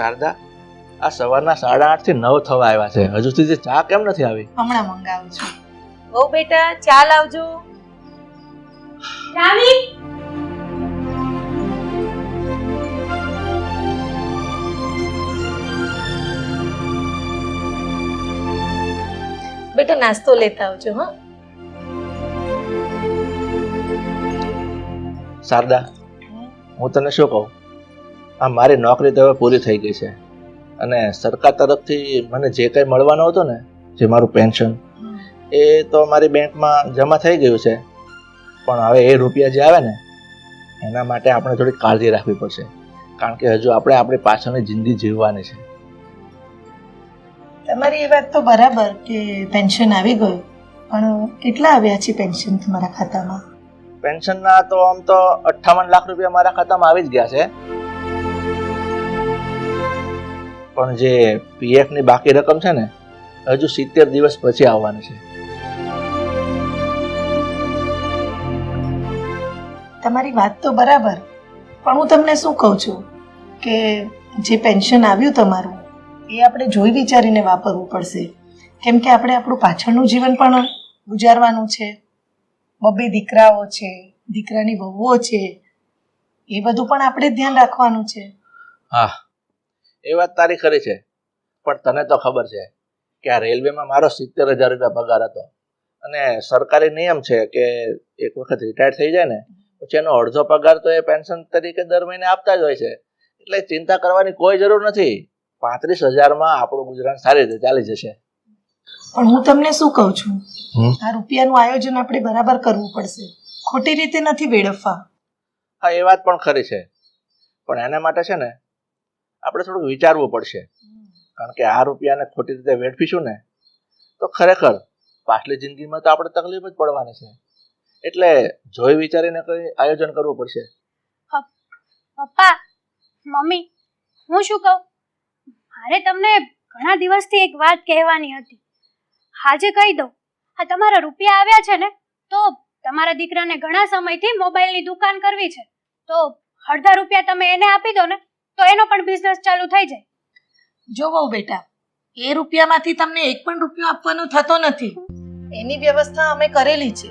શારદા આ સવારના સાડા આઠથી નવ થવા આવ્યા છે. હજુ સુધી ચા કેમ નથી આવી? હમણાં મંગાવું છું. ઓ બેટા ચા લાવજો. રાવી? બેટા નાસ્તો લેતા આવજો હા. શારદા હું તને શું કહું? આ મારી નોકરી તો હવે પૂરી થઈ ગઈ છે. અને સરકાર તરફથી મને જે કંઈ મળવાનું હતું ને જે મારું પેન્શન એ તો મારી બેંકમાં જમા થઈ ગયું છે. પણ હવે એ રૂપિયા જે આવે ને એના માટે આપણે થોડી કાળજી રાખવી પડશે. કારણ કે હજુ આપણે આપણી પાછળની જિંદગી જીવવાની છે. તમારી એ વાત તો બરાબર કે પેન્શન આવી ગયું પણ કેટલા આવ્યા છે પેન્શન તમારા ખાતામાં? પેન્શનના તો આમ તો અઠ્ઠાવન લાખ રૂપિયા મારા ખાતામાં આવી જ ગયા છે. પણ જે પીએફની બાકી રકમ છે ને હજુ સિત્તેર દિવસ પછી આવવાની છે. તમારી વાત તો બરાબર પણ હું તમને શું કહું છું કે જે પેન્શન આવ્યું તમારું એ આપણે જોઈ વિચારીને વાપરવું પડશે. કેમ કે આપણે આપણું પાછળનું જીવન પણ ગુજારવાનું છે. બબ્બે દીકરાઓ છે દીકરાની વહુઓ છે એ બધું પણ આપણે ધ્યાન રાખવાનું છે. હા એ વાત તારી ખરી છે. પણ તને તો ખબર છે કે આ રેલવેમાં મારો સિત્તેર હજાર રૂપિયા પગાર હતો. અને સરકારી નિયમ છે કે એક વખત રિટાયર થઈ જાય ને પછી એનો અડધો પગાર તો એ પેન્શન તરીકે દર મહિને આપતા જ હોય છે. એટલે ચિંતા કરવાની કોઈ જરૂર નથી. પાંત્રીસ હજારમાં આપણું ગુજરાન સારી રીતે ચાલી જશે. પણ હું તમને શું કહું છું? આ રૂપિયાનું આયોજન આપણે બરાબર કરવું પડશે. ખોટી રીતે નથી વેડફવા. હા એ વાત પણ ખરી છે. પણ એના માટે છે ને આપણે થોડુંક વિચારવું પડશે. કારણ કે આ રૂપિયાને ખોટી રીતે વેડફીશું ને, તો ખરેખર પાછલી જિંદગીમાં તો આપણે તકલીફ જ પડવાની છે. એટલે જોઈ વિચારીને કંઈ આયોજન કરવું પડશે. પપ્પા, મમ્મી, હું શું કહું? મારે તમને ઘણા દિવસથી એક વાત કહેવાની હતી. આજે કહી દઉં, આ તમારા રૂપિયા આવ્યા છે ને, તો તમારા દીકરાને ઘણા સમયથી મોબાઈલની દુકાન કરવી છે. તો અડધા રૂપિયા તમે એને આપી દો ને તો એનો પણ બિઝનેસ ચાલુ થઈ જાય. જો બહુ બેટા એ રૂપિયામાંથી તમને એક પણ રૂપિયો આપવાનો થતો નથી. એની વ્યવસ્થા અમે કરેલી છે.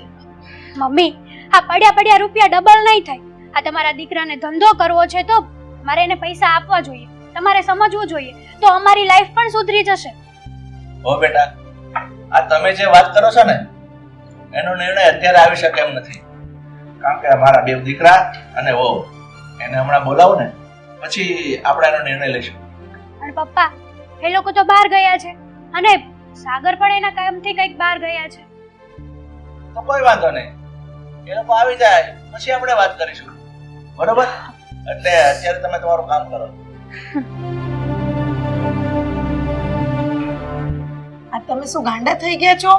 મમ્મી આ પડ્યા પડ્યા રૂપિયા ડબલ નહીં થાય. આ તમારા દીકરાને ધંધો કરવો છે તો મારે એને પૈસા આપવા જોઈએ. તમારે સમજવું જોઈએ તો અમારી લાઈફ પણ સુધરી જશે. ઓ બેટા આ તમે જે વાત કરો છો ને એનો નિર્ણય અત્યારે આવી શકે એમ નથી. કારણ કે મારા બે દીકરા અને ઓ એને હમણાં બોલાવો ને પછી આપણે આનો નિર્ણય લઈશું. અને પપ્પા એ લોકો તો બહાર ગયા છે. અને સાગર પણ એના કામથી કંઈક બહાર ગયા છે. તો કોઈ વાંધો નહીં. એ લોકો આવી જાય પછી આપણે વાત કરીશું. બરોબર? એટલે અત્યારે તમે તમારું કામ કરો. આ તમે શું ગાંડા થઈ ગયા છો?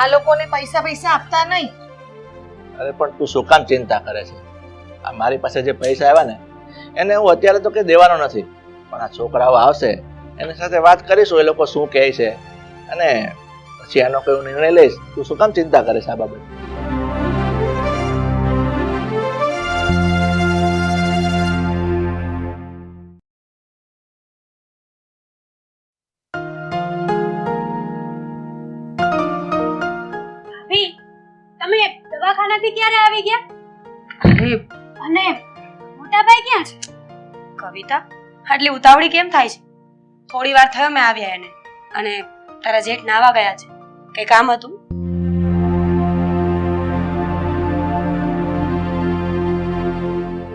આ લોકોને પૈસા પૈસા આપતા નહીં. અરે પણ તું શું કામ ચિંતા કરે છે? આ મારી પાસે જે પૈસા આવ્યા ને એને હું અત્યારે તો કંઈ દેવાનો નથી. પણ આ છોકરાઓ આવશે એની સાથે વાત કરીશું એ લોકો શું કહે છે. અને પછી એનો કોઈ નિર્ણય લઈશ તું શું કામ ચિંતા કરે છે આ બાબત? તમે દવાખાનાથી ક્યારે આવી ગયા? અને મોટાભાઈ ક્યાં છે? કવિતા? આટલી ઉતાવળી કેમ થાય છે? થોડી વાર થયો મેં આવ્યા એને. અને તારા જેઠ નાવા ગયા છે. કઈ કામ હતું?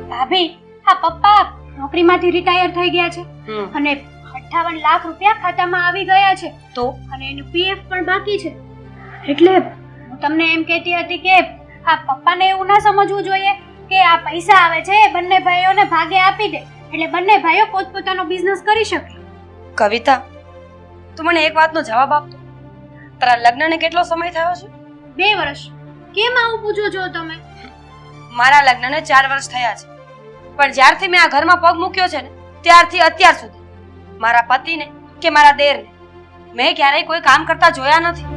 ભાભી આ પપ્પા નોકરીમાંથી રિટાયર થઈ ગયા છે. અને અઠ્ઠાવન લાખ રૂપિયા ખાતામાં આવી ગયા છે. તો? અને એનું પીએફ પણ બાકી છે. એટલે હું તમને એમ કહેતી હતી કે આ પપ્પાને એવું ના સમજવું જોઈએ કે આ પૈસા આવે છે એ બંને ભાઈઓને ભાગે આપી દે. એટલે બંને ભાઈઓ પોતપોતાનો બિઝનેસ કરી શકે. કવિતા તું મને એક વાતનો જવાબ આપતો. તારા લગ્નને કેટલો સમય થયો છે? બે વર્ષ. કેમ આવું પૂછો છો તમે? મારા લગ્નને ચાર વર્ષ થયા છે. પણ જ્યારથી મેં આ ઘરમાં પગ મૂક્યો છે ને ત્યારથી અત્યાર સુધી. મારા પતિને કે મારા દેરને મેં ક્યારેય કોઈ કામ કરતા જોયા નથી.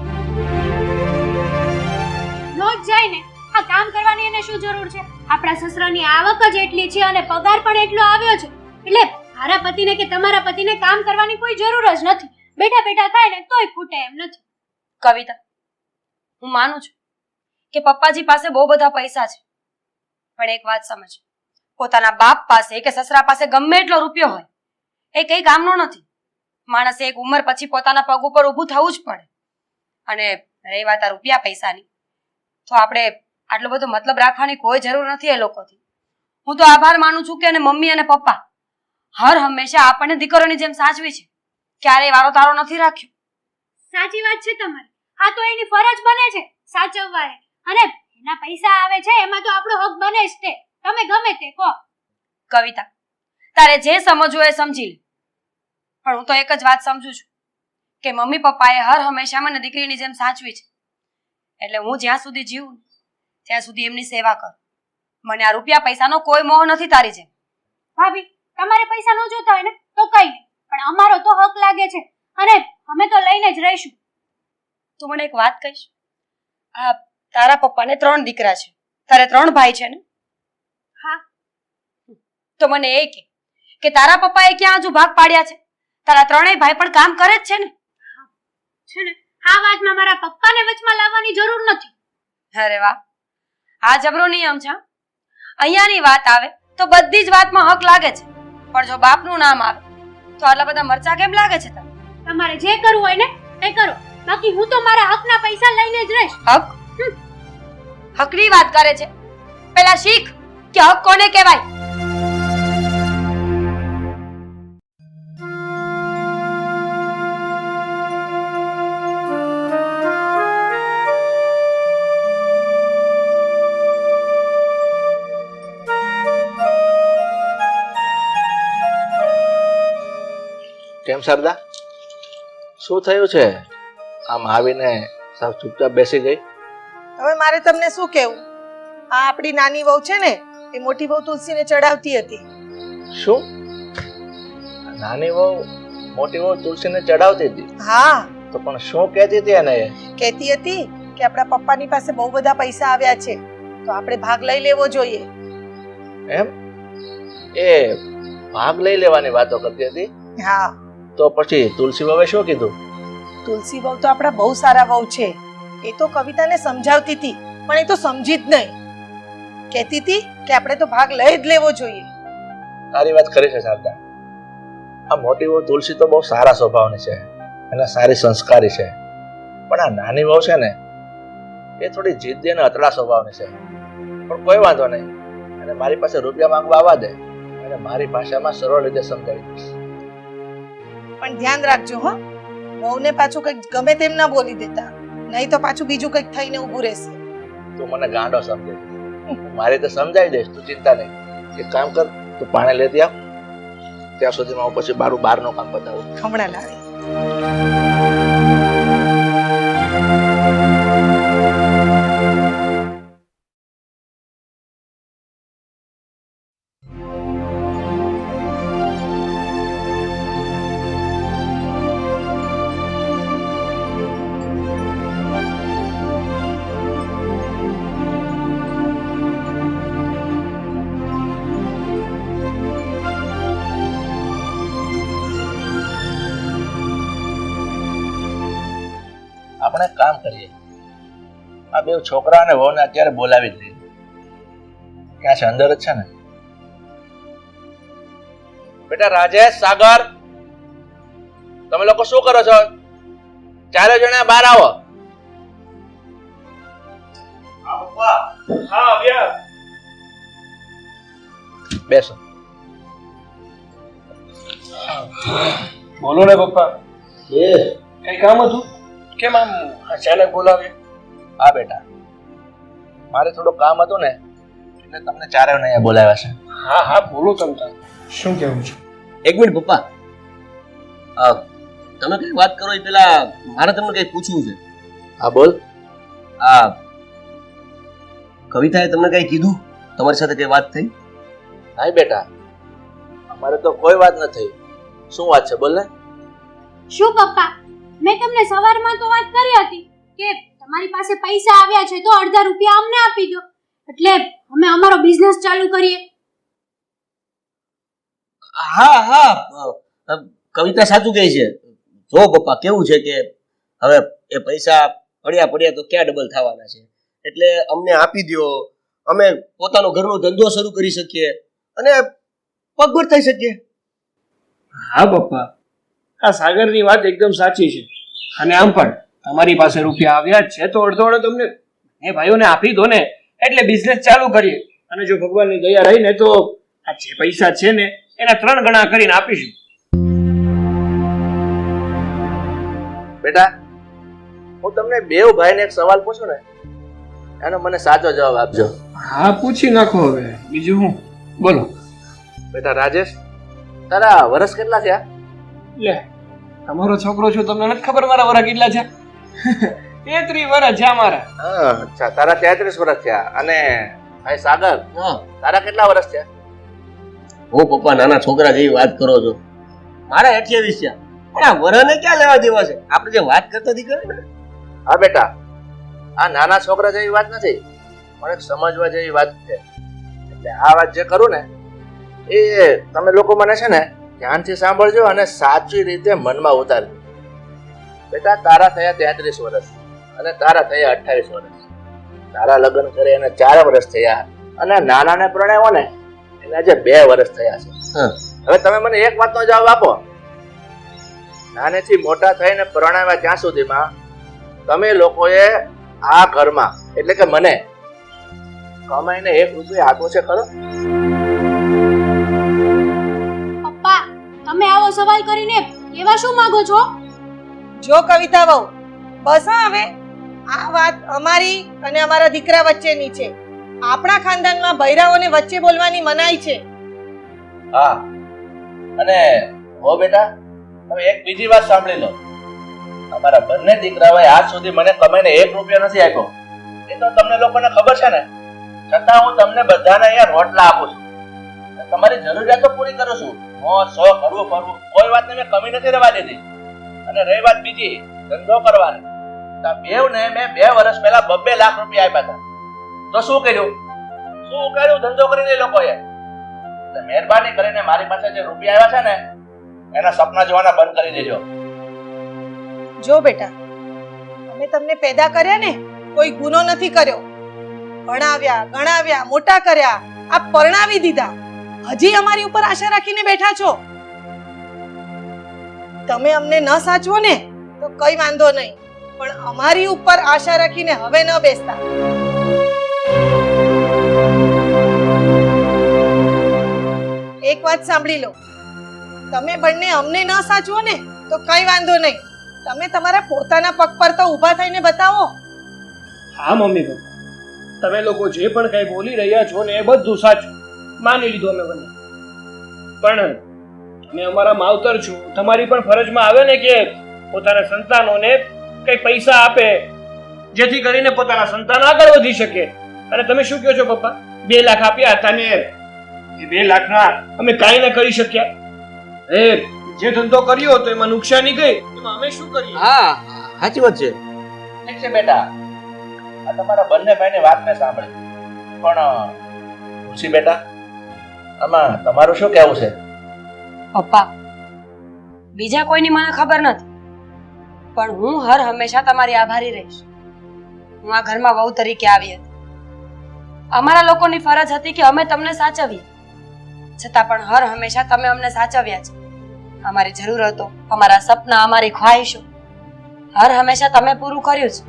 નો જ જાય ને આ કામ કરવાની એને શું જરૂર છે? આપણા સસરાની આવક જ એટલી છે અને પગાર પણ એટલો આવ્યો છે. એટલે મારા પતિને કે તમારા પતિને કામ કરવાની કોઈ જરૂર જ નથી. બેઠા બેઠા ખાય ને તોય ખૂટે એમ નથી. કવિતા, હું માનું છું કે પપ્પાજી પાસે બહુ બધા પૈસા છે. પણ એક વાત સમજ, પોતાના બાપ પાસે કે સસરા પાસે ગમે એટલો રૂપિયો હોય, એ કઈ કામનો નથી. માણસે એક ઉંમર પછી પોતાના પગ ઉપર ઊભું થવું જ પડે. અને રહી વાત આ રૂપિયા પૈસાની. તો આપણે આટલો બધો મતલબ રાખવાની કોઈ જરૂર નથી એ લોકોથી. હું તો આભાર માનું છું કે અને મમ્મી અને પપ્પા હર હંમેશા આપણને દીકરોની જેમ સાચવી છે. ક્યારેય વારો તારો નથી રાખ્યો. સાચી વાત છે તમારી. આ તો એની ફરજ બને છે સાચવવા અને એના પૈસા આવે છે એમાં તો આપણો હક બને જ તે. તમે ગમે તે કહો. કવિતા તારે જે સમજવું એ સમજી લે. પણ હું તો એક જ વાત સમજુ છું કે મમ્મી પપ્પાએ હર હંમેશા મને દીકરીની જેમ સાચવી છે. એટલે હું જ્યાં સુધી જીવું ત્યાં સુધી એમની સેવા કર. મને આ રૂપિયા પૈસાનો કોઈ મોહ નથી તારી જેમ. ભાભી તમારે પૈસા ન જોતા હોય ને તો કઈ નહીં. પણ અમારો તો હક લાગે છે. અને અમે તો લઈને જ રહીશું. તું મને એક વાત કહીશ. આ તારા પપ્પાને ત્રણ દીકરા છે. તારે ત્રણ ભાઈ છે ને? હા. તો મને એ કે કે તારા પપ્પાએ ક્યાં હજુ ભાગ પાડ્યા છે? તારા ત્રણેય ભાઈ પણ કામ કરે જ છે ને? છે ને આ વાતમાં મારા પપ્પાને વચમાં લાવવાની જરૂર નથી. અરે વાહ. આ જબરો નિયમ છે. હં? અહીંયાની વાત આવે તો બધી જ વાતમાં હક લાગે છે. પણ જો બાપનું નામ આવે તો આટલા બધા મરચા કેમ લાગે છે તમારે જે કરવું હોય ને એ કરો. બાકી હું તો મારા હકના પૈસા લઈને જ રહીશ. હક? હકની વાત કરે છે. પેલા શીખ કે હક કોને કહેવાય? કેમ શારદા? શું થયું છે? આમ આવીને સાવ ચૂપચાપ બેસી ગઈ? હવે મારે તમને શું કહેવું? આ આપણી નાની વહુ છે ને એ મોટી વહુ તુલસીને ચડાવતી હતી. શું? નાની વહુ મોટી વહુ તુલસીને ચડાવતી હતી? હા. તો પણ શું કહેતી હતી એને? કહેતી હતી કે આપણા પપ્પાની પાસે બહુ બધા પૈસા આવ્યા છે તો આપણે ભાગ લઈ લેવો જોઈએ. એમ? એ ભાગ લઈ લેવાની વાતો કરતી હતી? હા. તો પછી તુલસી વહુએ શું કીધું? તુલસી વહુ તો આપણા બહુ સારા વહુ છે. એ તો કવિતાને સમજાવતી હતી પણ એ તો સમજી જ નહીં. કહેતી હતી કે આપણે તો ભાગ લઈ જ લેવો જોઈએ. તારી વાત કરી છે શારદા. આ મોટી વહુ તુલસી તો બહુ સારા સ્વભાવની છે અને સારી સંસ્કારી છે. પણ આ નાની વહુ છે ને એ થોડી જિદ્દી અને અતળા સ્વભાવની છે. પણ કોઈ વાંધો નહીં. અને મારી પાસે રૂપિયા માંગવા આવવા દે અને મારી ભાષામાં સરળ રીતે સમજાવી દઈશ. પણ ધ્યાન રાખજો હો. વહુને પાછું કંઈક ગમે તેમ ના બોલી દેતા. નહીં તો પાછું બીજું કંઈક થઈને ઊભું રહેશે. તું મને ગાંડો સમજે. મારે તો સમજાવી દઈશ તું ચિંતા નહીં. એક કામ કર તું પાણી લેતી આવ. ત્યાં સુધીમાં હું પછી બારું બહારનું કામ બતાવું. હમણાં લાવે. આ છોકરા અને વહુને અત્યારે બોલાવી જ લીધું. ક્યાં છે અંદર જ છે ને. બેટા રાજેશ સાગર તમે લોકો શું કરો છો? ચારે જણા બહાર આવો. બેસો. બોલો ને પપ્પા. કઈ કામ હતું? કેમ આમ અચાનક બોલાવ્યા? હા બેટા. મારે થોડું કામ હતું ને એટલે તમને ચારે અહીંયા બોલાવ્યા છે. હા હા બોલો તમતા શું કહેવું છે? એક મિનિટ પપ્પા. તમે કઈ વાત કરો એ પેલા મારે તમને કઈ પૂછવું છે? હા બોલ. આ કવિતાએ તમને કઈ કીધું? તમારી સાથે કઈ વાત થઈ? નહીં બેટા. અમારે તો કોઈ વાત ન થઈ. શું વાત છે બોલ ને. શું પપ્પા? મેં તમને સવારમાં તો વાત કરી હતી કે તમારી પાસે પૈસા આવ્યા છે તો અડધા રૂપિયા અમને આપી દો. એટલે અમે અમારો બિઝનેસ ચાલુ કરીએ. હા હા. કવિતા સાચું કહે છે. જો પપ્પા કેવું છે કે હવે એ પૈસા પડ્યા પડ્યા તો ક્યાં ડબલ થવાના છે? એટલે અમને આપી દ્યો. અમે પોતાનો ઘરનો ધંધો શરૂ કરી શકીએ અને પગભર થઈ શકીએ. હા પપ્પા. આ સાગરની વાત એકદમ સાચી છે. અને આમ પણ. તમારી પાસે રૂપિયા આવ્યા જ છે તો અડધો અડધો તમને એ ભાઈઓને આપી દો ને. એટલે બિઝનેસ ચાલુ કરીએ. અને જો ભગવાનની દયા રહીને તો આ જે પૈસા છે ને એના ત્રણ ગણા કરીને આપીશું. બેટા હું તમને બેવ ભાઈને એક સવાલ પૂછું ને એનો મને સાચો જવાબ આપજો. હા પૂછી નાખો હવે. બીજું હું? બોલો. બેટા રાજેશ તારા વર્ષ કેટલા થયા? લે તમારો છોકરો છું તમને નથી ખબર મારા વરા કેટલા છે તેત્રીસ વર્ષ છે મારા હા, અચ્છા તારા તેત્રીસ વર્ષ થયા અને ભાઈ સાગર હા. તારા કેટલા વર્ષ થયા હું પપ્પા નાના છોકરા જેવી વાત કરો છો. મારા અઠ્યાવીસ છે. પણ આ વરાને ક્યાં લેવા દેવા છે? આપણે જે વાત કરતા હતી કરે ને હા બેટા. આ નાના છોકરા જેવી વાત નથી પણ એક સમજવા જેવી વાત છે. એટલે આ વાત જે કરું ને એ તમે લોકો મને છે ને ધ્યાનથી સાંભળજો અને સાચી રીતે મનમાં ઉતારજો. બેટા તારા થયા તેત્રીસ વર્ષ અને તારા થયા અઠ્ઠાવીસ વર્ષ તારા લગ્ન કરે એને ચાર વર્ષ થયા અને નાનાને પ્રણયો ને એને આજે બે વર્ષ થયા છે. હવે તમે મને એક વાતનો જવાબ આપો. નાનેથી મોટા થઈને પ્રણાવ્યા ત્યાં સુધીમાં તમે લોકોએ આ ઘરમાં એટલે કે મને કમાઈને એક રૂપિયા આપ્યો છે ખરો? પપ્પા તમે આવો સવાલ કરીને એવા શું માંગો છો? જો કવિતા વહુ, બસ હવે. આ વાત અમારી અને અમારા દીકરા વચ્ચેની છે. આપણા ખાનદાનમાં ભૈરાઓને વચ્ચે બોલવાની મનાઈ છે. હા. અને હો બેટા, હવે એક બીજી વાત સાંભળી લો. અમારા બંને દીકરાઓએ આજ સુધી મને કમાઈને એક રૂપિયા નથી આપ્યો. એ તો તમને લોકોને ખબર છે ને. છતાં હું તમને બધાને અહીંયા રોટલા આપું છું. તમારી જરૂરિયાતો પૂરી કરું છું. મોજ શોખ હરવું ફરવું, કોઈ વાતને મેં કમી નથી રહેવા દીધી અને રહી વાત બીજી, ધંધો કરવાની. તો બેવને મેં બે વર્ષ પહેલા બબ્બે લાખ રૂપિયા આપ્યા હતા. તો શું કર્યું? શું ઉકાળ્યું ધંધો કરીને એ લોકોએ. એટલે મહેરબાની કરીને મારી પાસે જે રૂપિયા આવ્યા છે ને, એના સપના જોવાના બંધ કરી દેજો. જો બેટા, અમે તમને પેદા કર્યા ને, કોઈ ગુનો નથી કર્યો. ભણાવ્યા, ગણાવ્યા, મોટા કર્યા આ પરણાવી દીધા. હજી અમારી ઉપર આશા રાખીને બેઠા છો. તમે અમને ન સાચવો ને, તો કઈ વાંધો નહીં. પણ અમારી ઉપર આશા રાખીને હવે ન બેસતા. એક વાત સાંભળી લો. તમે બંને અમને ન સાચવો ને, તો કઈ વાંધો નહીં. તમે તમારા પોતાના પગ પર તો ઊભા થઈને બતાવો. હા, મમ્મી પપ્પા. તમે લોકો જે પણ કઈ બોલી રહ્યા છો ને એ બધું સાચું. માની લીધું અમે બંને. પણ તમે અમારા માવતર છું. તમારી પણ ફરજમાં આવે ને કે પોતાના સંતાનોને કઈ પૈસા આપે જેથી કરીને પોતાના સંતાન આગળ વધી શકે. અને તમે શું કહો છો પપ્પા? બે લાખ આપ્યા હતા ને. એ બે લાખના? અમે કાંઈ ન કરી શક્યા. એ જે ધંધો કર્યો તો એમાં નુકસાની ગઈ? એમાં અમે શું કરીએ? હા સાચી વાત છે. ઠીક છે બેટા. આ તમારા બંને ભાઈની વાત મેં સાંભળી પણ ઋષિ બેટા આમાં તમારું શું કહેવું છે? પપ્પા, બીજા કોઈની મને ખબર નથી. પણ હું હર હંમેશા તમારી આભારી રહીશ. હું આ ઘરમાં વહુ તરીકે આવી હતી. અમારા લોકોની ફરજ હતી કે અમે તમને સાચવીએ. છતાં પણ હર હંમેશા તમે અમને સાચવ્યા છે. અમારી જરૂરતો, અમારા સપના, અમારી ખ્વાહિશો, હર હંમેશા તમે પૂરું કર્યું છે.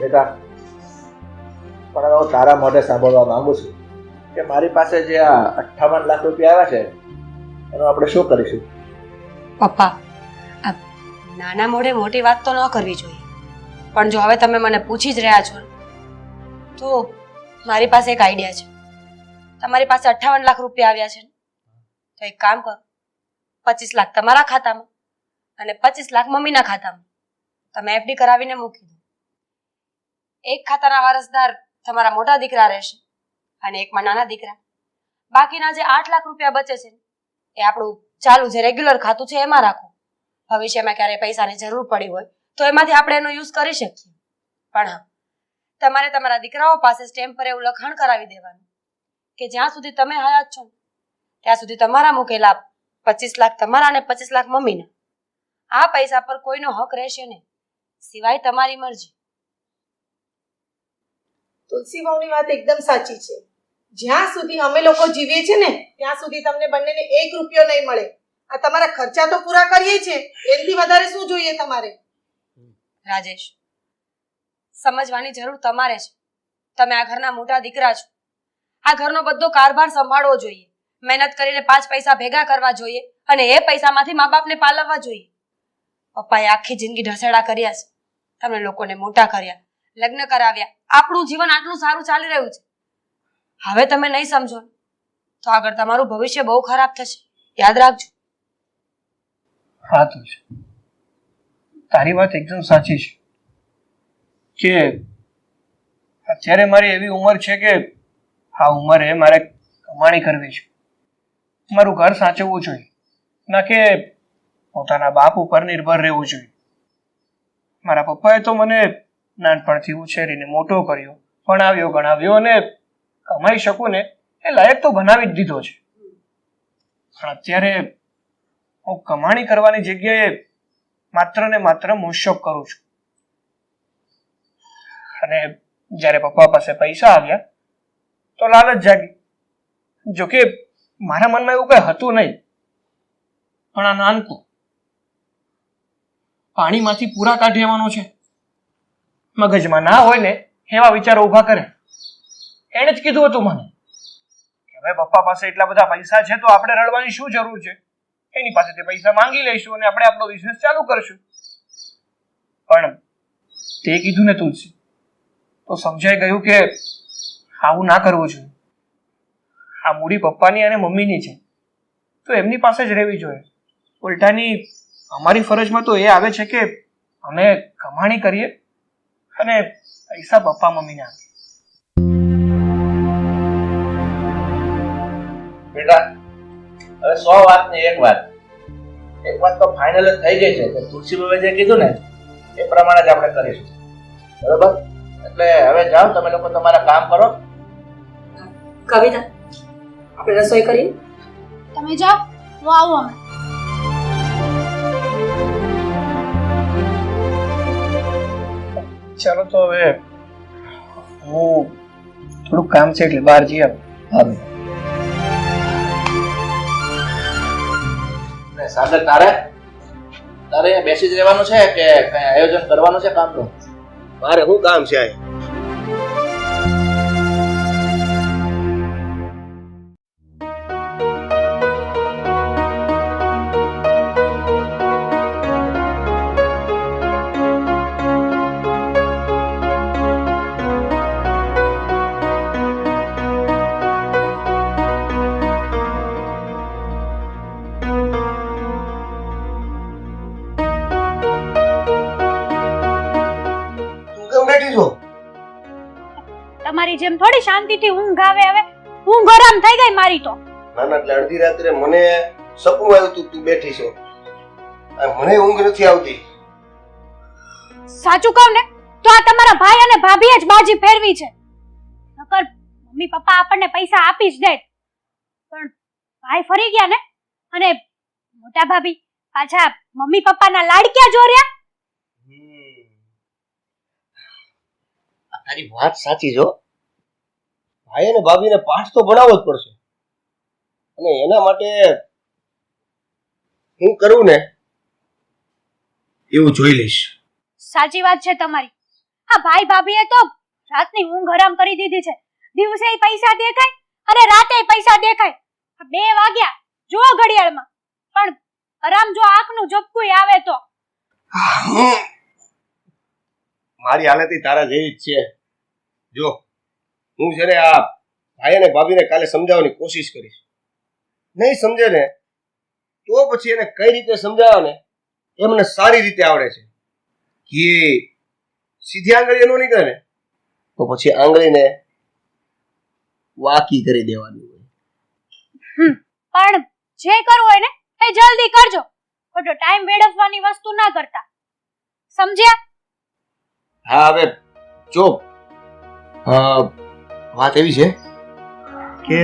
બેટા, પણ હવે તારા મોઢે સાંભળવા માંગુ છું. કે મારી પાસે જે આ અઠ્ઠાવન લાખ રૂપિયા આવ્યા છે, એનો આપણે શું કરીશું? પપ્પા નાના મોઢે મોટી વાત તો ન કરવી જોઈએ. પણ જો હવે તમે મને પૂછી જ રહ્યા છો, તો મારી પાસે એક આઈડિયા છે. તમારી પાસે અઠ્ઠાવન લાખ રૂપિયા આવ્યા છે તો એક કામ કરો, પચીસ લાખ તમારા ખાતામાં અને પચીસ લાખ મમ્મીના ખાતામાં. તમે એફડી કરાવીને મૂકી દો. એક ખાતાના વારસદાર તમારા મોટા દીકરા રહેશે. અને એકમાં નાના દીકરા. બાકીના જે આઠ લાખ રૂપિયા બચે છે, એ આપણું ચાલુ જે રેગ્યુલર ખાતું છે, એમાં રાખો ભવિષ્યમાં ક્યારે પૈસાની જરૂર પડી હોય, તો એમાંથી આપણે એનો યુઝ કરી શકીએ. પણ હા, તમારે તમારા દીકરાઓ પાસે સ્ટેમ્પ પર એવું લખાણ કરાવી દેવાનું, કે જ્યાં સુધી તમે હયાત છો ત્યાં સુધી તમારા મૂકેલા પચીસ લાખ તમારા અને પચીસ લાખ મમ્મીના. આ પૈસા પર કોઈનો હક રહેશે નહીં, સિવાય તમારી મરજી. તુલસી વાત એકદમ સાચી છે. જ્યાં સુધી અમે લોકો જીવીએ છીએ ને, ત્યાં સુધી તમને બંનેને એક રૂપિયો નહીં મળે. આ તમારા ખર્ચા તો પૂરા કરીએ છીએ, એનાથી વધારે શું જોઈએ તમારે? રાજેશ, સમજવાની જરૂર તમારે છે. તમે આ ઘરના મોટા દીકરા છો. આ ઘરનો બધો કારભાર સંભાળવો જોઈએ. મહેનત કરીને પાંચ પૈસા ભેગા કરવા જોઈએ અને એ પૈસામાંથી મા બાપને પાલવવા જોઈએ. પપ્પાએ આખી જિંદગી ઢસેડા કર્યા છે. તમને લોકોને મોટા કર્યા, લગ્ન કરાવ્યા. આપણું જીવન આટલું સારું ચાલી રહ્યું છે. હવે તમે નહીં સમજો તો આગળ તમારું ભવિષ્ય બહુ ખરાબ થશે. યાદ રાખજો. હા તો છે. તારી વાત એકદમ સાચી છે કે અત્યારે મારી એવી ઉંમર છે કે આ ઉંમરે મારે કમાણી કરવી છે. મારું ઘર સાચવવું જોઈએ, ના કે પોતાના બાપ ઉપર નિર્ભર રહેવું જોઈએ. મારા પપ્પાએ તો મને નાનપણથી ઉછેરીને મોટો કર્યો, ભણાવ્યો, ગણાવ્યો અને કમાઈ શકું ને એ લાયક તો બનાવી જ દીધો છે. પણ અત્યારે હું કમાણી કરવાની જગ્યાએ માત્ર ને માત્ર મોશોક કરું છું. અને જ્યારે પપ્પા પાસે પૈસા આવ્યા, તો લાલચ જાગી. જોકે મારા મનમાં એવું કઈ હતું નહીં. પણ આ નાનકું પાણીમાંથી પૂરા કાઢી આવવાનો છે. મગજમાં ના હોય ને એવા વિચારો ઊભા કરે. એણે જ કીધું હતું મને કે હવે પપ્પા પાસે એટલા બધા પૈસા છે તો આપણે રડવાની શું જરૂર છે? એની પાસે તે પૈસા માંગી લઈશું અને આપણે આપણો બિઝનેસ ચાલુ કરશું. પણ તે કીધું ને તુલસી, તો સમજાઈ ગયું કે આવું ના કરવું જોઈએ. આ મૂડી પપ્પાની અને મમ્મીની છે. તો એમની પાસે જ રહેવી જોઈએ. ઉલટાની અમારી ફરજમાં તો એ આવે છે કે અમે કમાણી કરીએ અને પૈસા પપ્પા મમ્મીને આપીએ. બેટા હવે સો વાત ને એક વાત. એક વાત તો ફાઇનલ જ થઈ ગઈ છે કે તુલસી જે કીધું ને એ પ્રમાણે જ આપણે કરીશું. બરોબર? એટલે હવે જાઓ તમે લોકો તમારા કામ કરો. કવિતા આપણે રસોઈ કરી તમે જાઓ હું આવું અમે ચાલો તો હવે હું થોડુંક કામ છે એટલે બહાર જઈ આવું. ને સાગર તારે? તારે બેસી જ રહેવાનું છે કે કઈ આયોજન કરવાનું છે કામનું મારે શું કામ છે આ? તું તમારી જેમ થોડી શાંતિથી ઊંઘ આવે હવે. ઊંઘ આરામ થઈ ગઈ મારી તો. ના ના એટલે અડધી રાત્રે મને સપનું આવ્યું તું તું બેઠી છો. આ મને ઊંઘ નથી આવતી. સાચું કહું ને તો આ તમારા ભાઈ અને ભાભીએ જ બાજી ફેરવી છે. નકર મમ્મી પપ્પા આપણને પૈસા આપી જ દે પણ ભાઈ ફરી ગયા ને અને મોટા ભાભી પાછા મમ્મી પપ્પાના લાડક્યા જોર્યા. તારી વાત સાચી છો અને ભાભીને પાઠ તો ભણાવવો જ પડશે. અને એના માટે હું કરું ને એવું જોઈ લઈશ. સાચી વાત છે તમારી. હા ભાઈ ભાભીએ તો રાતની ઊંઘ હરામ કરી દીધી છે. દિવસે પૈસા દેખાય અને રાતે પૈસા દેખાય. બે વાગ્યા જો ઘડિયાળમાં. પણ હરામ જો આંખનું ઝપકું આવે તો. મારી હાલત તારા જેવી જ છે. જો હું જ્યારે આ ભાઈ અને ભાભીને કાલે સમજાવવાની કોશિશ કરીશ. નહીં સમજે ને તો પછી એને કઈ રીતે સમજાવે ને એ મને સારી રીતે આવડે છે. કે સીધી આંગળી નો નીકળે ને તો પછી આંગળીને વાકી કરી દેવાની હોય. પણ જે કરવું હોય ને એ જલ્દી કરજો. ખોટો ટાઈમ વેડફવાની વસ્તુ ના કરતા. સમજ્યા? હા હવે જો અ, વાત એવી છે કે